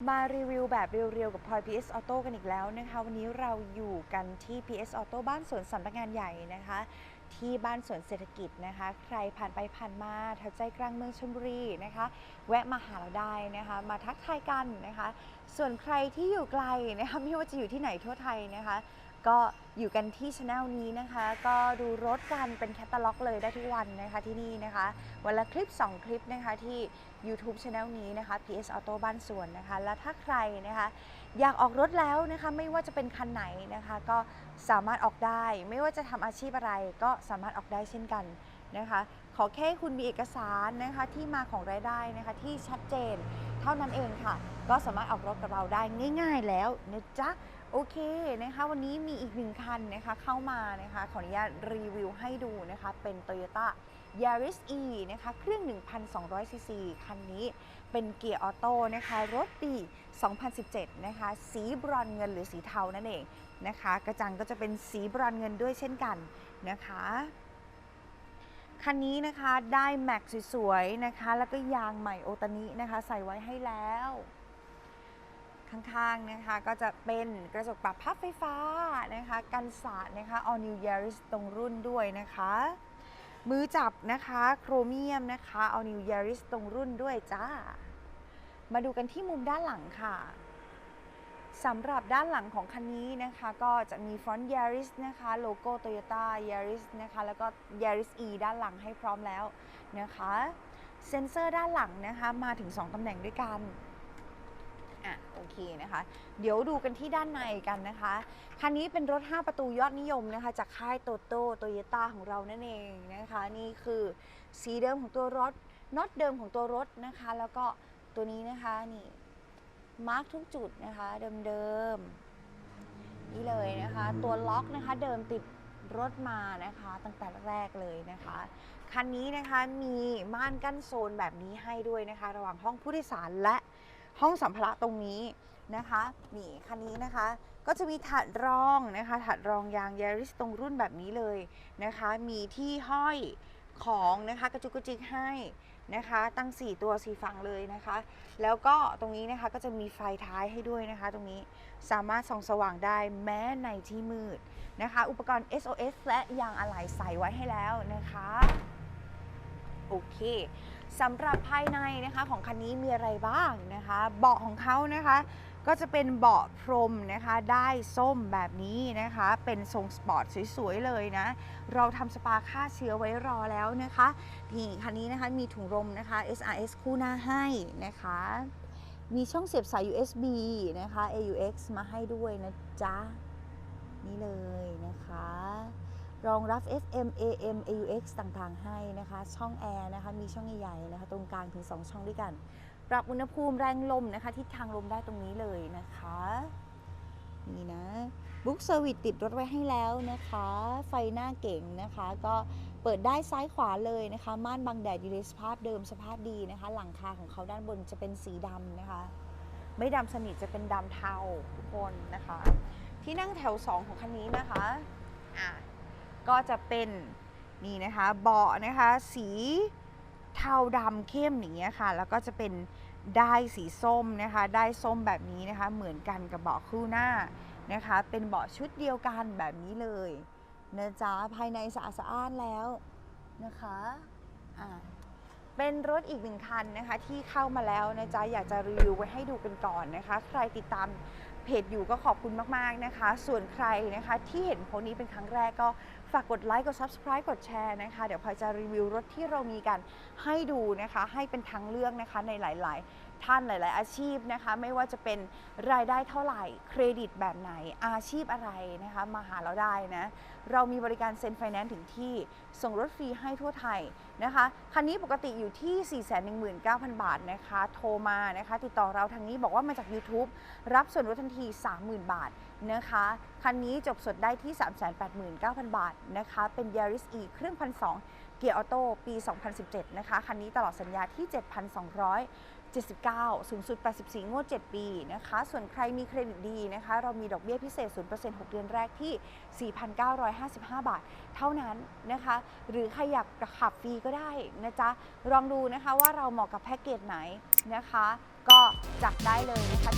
มารีวิวแบบเรียวๆ กับพลอย PS Auto กันอีกแล้วนะคะ วันนี้เราอยู่กันที่ PS Auto บ้านสวนสำนักงานใหญ่นะคะ ที่บ้านสวนเศรษฐกิจนะคะ ใครผ่านไปผ่านมาแถวใจกลางเมืองชลบุรีนะคะ แวะมาหาเราได้นะคะ มาทักทายกันนะคะ ส่วนใครที่อยู่ไกลนะคะไม่ว่าจะอยู่ที่ไหนทั่วไทยนะคะ ก็อยู่กันที่ช anel นี้นะคะ ก็ดูรถกันเป็นแคตตาล็อกเลยได้ทุกวันนะคะที่นี่นะคะ วันละคลิป 2 คลิปนะคะที่ YouTube c h anel นี้นะคะ PS Auto บ้านสวนนะคะ และถ้าใครนะคะ อยากออกรถแล้วนะคะไม่ว่าจะเป็นคันไหนนะคะ ก็สามารถออกได้ ไม่ว่าจะทำอาชีพอะไรก็สามารถออกได้เช่นกันนะคะ ขอแค่คุณมีเอกสารนะคะที่มาของรายได้นะคะที่ชัดเจน เท่านั้นเองค่ะ ก็สามารถออกรถกับเราได้ง่าย ๆ แล้วนะจ๊ะโอเคนะคะวันนี้มีอีกหนึ่งคันนะคะเข้ามานะคะขออนุญาตรีวิวให้ดูนะคะเป็น Toyota Yaris E นะคะเครื่อง 1,200 ซีซีคันนี้เป็นเกียร์ออโต้นะคะรถปี 2017 นะคะสีบรอนเงินหรือสีเทานั่นเองนะคะกระจังก็จะเป็นสีบรอนเงินด้วยเช่นกันนะคะ คันนี้นะคะได้แม็กสวยๆนะคะ แล้วก็ยางใหม่โอตานินะคะ ใส่ไว้ให้แล้ว ข้างๆนะคะก็จะเป็นกระจกปรับพับไฟฟ้านะคะ กันสาดนะคะ All New Yaris ตรงรุ่นด้วยนะคะ มือจับนะคะโครเมียมนะคะ All New Yaris ตรงรุ่นด้วยจ้า มาดูกันที่มุมด้านหลังค่ะ สำหรับด้านหลังของคันนี้นะคะก็จะมี Front Yaris นะคะโลโก้ Toyota Yaris นะคะแล้วก็ Yaris E ด้านหลังให้พร้อมแล้วนะคะเซ็นเซอร์ด้านหลังนะคะมาถึง 2ตำแหน่งด้วยกันอะโอเคนะคะ เดี๋ยวดูกันที่ด้านในกันนะคะ คันนี้เป็นรถ 5 ประตูยอดนิยมนะคะ จากค่ายโตโต้โตโยต้าของเรานั่นเองนะคะ นี่คือสีเดิมของตัวรถน็อตเดิมของตัวรถนะคะ แล้วก็ตัวนี้นะคะนี่ มาร์กทุกจุดนะคะเดิมๆนี่เลยนะคะ ตัวล็อกนะคะเดิมติดรถมานะคะตั้งแต่แรกเลยนะคะคันนี้นะคะมีม่านกั้นโซนแบบนี้ให้ด้วยนะคะ ระหว่างห้องผู้โดยสารและห้องสัมภาระตรงนี้นะคะนี่คันนี้นะคะก็จะมีถาดรองนะคะถาดรองยางยาริสตรงรุ่นแบบนี้เลยนะคะ มีที่ห้อย ของนะคะกระจุกกระจิกให้นะคะ ตั้ง 4 ตัว4ฝั่งเลยนะคะ แล้วก็ตรงนี้นะคะก็จะมีไฟท้ายให้ด้วยนะคะ ตรงนี้สามารถส่องสว่างได้แม้ในที่มืดนะคะ อุปกรณ์ SOS และยางอะไหล่ใส่ไว้ให้แล้วนะคะโอเคสำหรับภายในนะคะของคันนี้มีอะไรบ้างนะคะ เบาะของเขานะคะ ก็จะเป็นเบาะพรมนะคะได้ส้มแบบนี้นะคะ เป็นทรงสปอร์ตสวยๆเลยนะ เราทำสปาฆ่าเชื้อไว้รอแล้วนะคะนี่คันนี้นะคะมีถุงลมนะคะ SRS คู่หน้าให้นะคะ มีช่องเสียบสาย USB นะคะ AUX มาให้ด้วยนะจ๊ะ นี่เลยนะคะรองรับ FM AM AUX ต่างๆ ให้นะคะ ช่องแอร์นะคะ มีช่องใหญ่ๆนะคะ ตรงกลางถึง 2 ช่องด้วยกัน ปรับอุณหภูมิแรงลมนะคะทิศทางลมได้ตรงนี้เลยนะคะ นี่นะบุ๊กเซอร์วิสติดรถไว้ให้แล้วนะคะ ไฟหน้าเก่งนะคะ ก็เปิดได้ซ้ายขวาเลยนะคะ ม่านบังแดดอยู่ในสภาพเดิมสภาพดีนะคะ หลังคาของเขาด้านบนจะเป็นสีดำนะคะ ไม่ดำสนิทจะเป็นดำเทาทุกคนนะคะ ที่นั่งแถว 2 ของคันนี้นะคะอะก็จะเป็นนี่นะคะเบาะนะคะ สี เทาดำเข้มอย่างเงี้ยค่ะ แล้วก็จะเป็นได้สีส้มนะคะได้ส้มแบบนี้นะคะ เหมือนกันกับเบาะคู่หน้านะคะ เป็นเบาะชุดเดียวกันแบบนี้เลยนะจ๊ะภายในสะอาดสะอ้านแล้วนะคะอ่า เป็นรถอีกหนึ่งคันนะคะ ที่เข้ามาแล้วนะจ๊ะอยากจะรีวิวไว้ให้ดูกันก่อนนะคะ ใครติดตามเพจอยู่ก็ขอบคุณมากๆนะคะ ส่วนใครนะคะที่เห็นโพสต์นี้เป็นครั้งแรกก็ฝากกดไลค์กด Subscribe กดแชร์นะคะ เดี๋ยวพลอยจะรีวิวรถที่เรามีกันให้ดูนะคะ ให้เป็นทางเลือกนะคะในหลาย ๆ ท่านหลาย ๆ อาชีพนะคะ ไม่ว่าจะเป็นรายได้เท่าไหร่ เครดิตแบบไหนอาชีพอะไรนะคะมาหาเราได้นะ เรามีบริการเซ็นไฟแนนซ์ถึงที่ส่งรถฟรีให้ทั่วไทยนะคะคันนี้ปกติอยู่ที่ 419,000 บาทนะคะ โทรมานะคะ ติดต่อเราทางนี้บอกว่ามาจาก YouTube รับส่วนลดทันที 30,000 บาทนะคะ คันนี้จบสดได้ที่ 389,000 บาทนะคะ เป็น Yaris E เครื่องพันสอง เกียร์ออโต้ปี 2017 นะคะ คันนี้ตลอดสัญญาที่ 7,279 สูงสุด 84 งวด 7 ปีนะคะ ส่วนใครมีเครดิตดีนะคะ เรามีดอกเบี้ยพิเศษ 0% 6 เดือนแรกที่ 4,955 บาท เท่านั้นนะคะ หรือใครอยากขับฟรีก็ได้นะจ๊ะ ลองดูนะคะว่าเราเหมาะกับแพ็กเกจไหนนะคะ ก็จัดได้เลยนะคะ